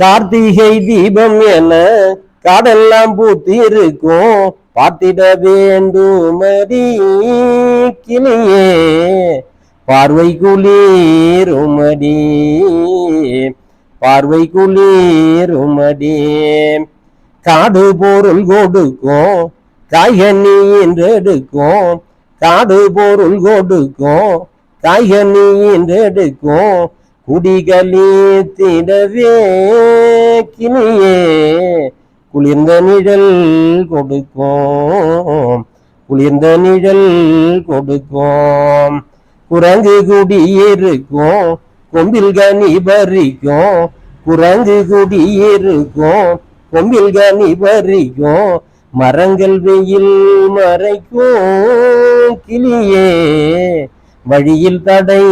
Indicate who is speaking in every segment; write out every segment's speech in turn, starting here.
Speaker 1: கார்த்திகை தீபம் என காடெல்லாம் பூத்திருக்கும் பார்த்திட வேண்டுமடி கிளியே பார்வை குளிருமடி பார்வை குளிருமடி காடு பொருள் கொடுக்கும் காய்கனி என்றெடுக்கும் காடு பொருள் கொடுக்கும் காய்கனி என்றெடுக்கும் குடிகளே திடவே கிளியே குளிர்ந்த நிழல் கொடுக்கும் குளிர்ந்த நிழல் கொடுக்கும் குரங்கு குடியிருக்கும் கொம்பில் கனி பறிக்கும். குரங்கு குடியிருக்கும் கொம்பில் கனி பறிக்கும். மரங்கள் வெயில் மறைக்கும் கிளியே வழியில் தடை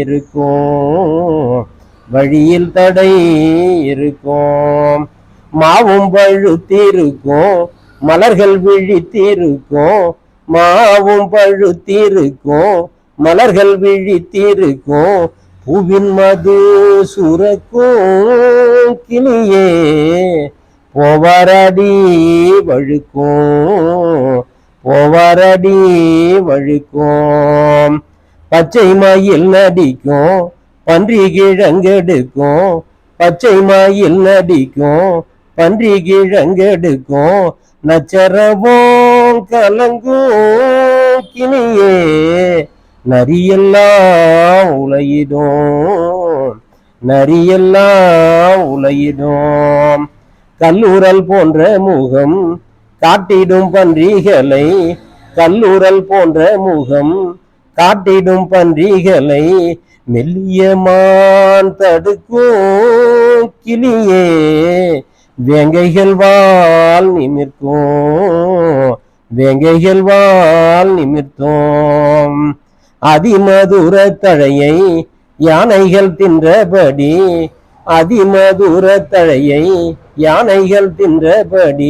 Speaker 1: இருக்கும் வழியில் தடை இருக்கும். மாவும் பழுத்திருக்கும் மலர்கள் விழித்திருக்கும் மாவும் பழுத்திருக்கும் மலர்கள் விழித்திருக்கும். பூவின் மது சுரக்கும் கிளியே போவாரடி வழுக்கும். போவாரடி வழுக்கும். பச்சை மயில் நடிக்கும். பன்றி கிழங்கெடுக்கும். பச்சை மயில் நடிக்கும். பன்றி கிழங்கெடுக்கும். நச்சரவும் கலங்கும் கிளியே. நரியெல்லாம் உலையிடும். நரியெல்லாம் உலையிடும். கல்லூரல் போன்ற முகம் காட்டிடும் பன்றிகளை கல்லூரல் போன்ற முகம் காட்டிடும் பன்றிகளை மெல்லியமான் தடுக்கும் கிளியே வேங்கைகள் வாழ் நிமிர்க்கும் வேங்கைகள் வாழ் நிமிர்த்தோம். அதிமதுர தழையை யானைகள் தின்றபடி அதிமதுர தழையை யானைகள் தின்றபடி